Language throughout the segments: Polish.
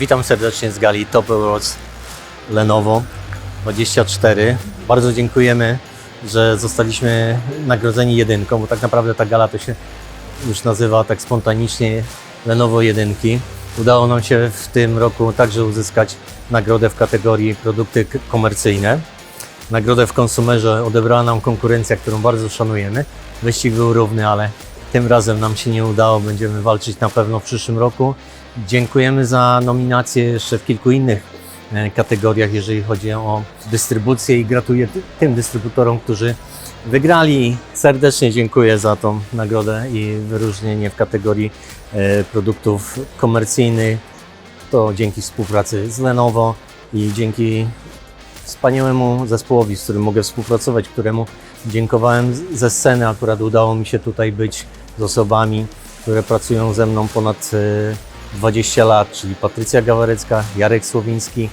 Witam serdecznie z gali Top Awards Lenovo 24. Bardzo dziękujemy, że zostaliśmy nagrodzeni jedynką, bo tak naprawdę ta gala to się już nazywa tak spontanicznie Lenovo jedynki. Udało nam się w tym roku także uzyskać nagrodę w kategorii produkty komercyjne. Nagrodę w konsumerze odebrała nam konkurencja, którą bardzo szanujemy. Wyścig był równy, ale tym razem nam się nie udało. Będziemy walczyć na pewno w przyszłym roku. Dziękujemy za nominacje jeszcze w kilku innych e, kategoriach, jeżeli chodzi o dystrybucję i gratuluję ty- tym dystrybutorom, którzy wygrali. Serdecznie dziękuję za tą nagrodę i wyróżnienie w kategorii e, produktów komercyjnych. To dzięki współpracy z Lenovo i dzięki wspaniałemu zespołowi, z którym mogę współpracować, któremu dziękowałem ze sceny. Akurat udało mi się tutaj być z osobami, które pracują ze mną ponad e, 20 lat, czyli Patrycja Gawarecka, Jarek Słowiński,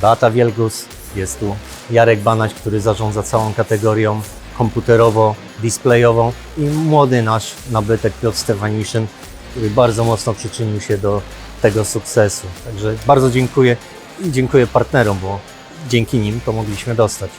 Beata Wielgus, jest tu Jarek Banaś, który zarządza całą kategorią komputerowo-displayową i młody nasz nabytek Piotr Stefaniszyn, który bardzo mocno przyczynił się do tego sukcesu. Także bardzo dziękuję i dziękuję partnerom, bo dzięki nim to mogliśmy dostać.